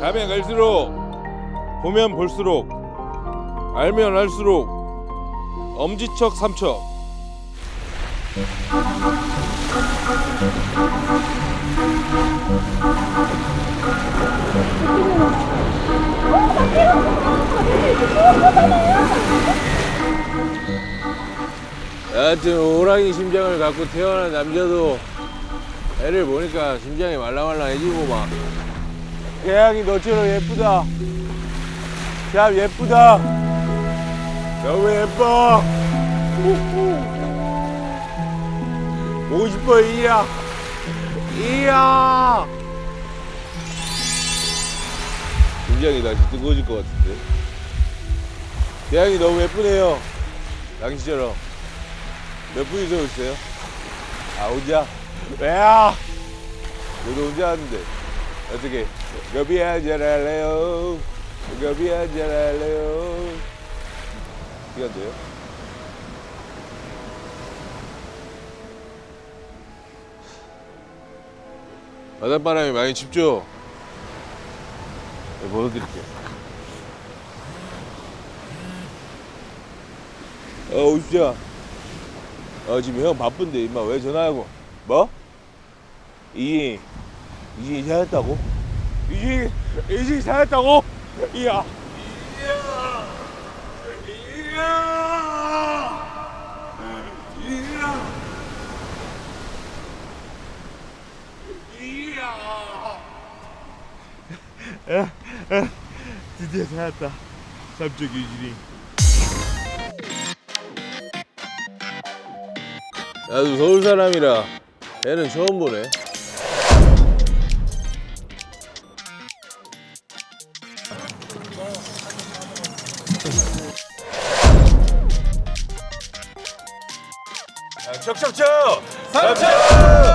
가면 갈수록 보면 볼수록 알면 알수록 엄지척 삼척. 여하튼 호랑이 심장을 갖고 태어난 남자도 애를 보니까 심장이 말랑말랑해지고 막 태양이 너처럼 예쁘다. 참 예쁘다. 너무 예뻐? 보고 싶어 이야. 이야. 심장이 다시 뜨거워질 것 같은데? 태양이 너무 예쁘네요. 당시처럼. 몇 분이서 오셨어요? 아 혼자? 왜야? 저도 혼자 하는데 어떻게 여비 한잔 할래요? 여비 한잔 할래요? 시간 돼요? 바닷바람이 많이 춥죠? 네, 보여드릴게요 어 오십시오 어 지금 형 바쁜데 임마 왜 전화하고 뭐? 이진 이 이진이 찾았다고? 이진이 이진이 찾았다고? 이야. 이야. 이야. 이야. 드디어 찾았다. 삼척 유진이 나도 서울 사람이라 애는 처음 보네. 척척척! 삼척!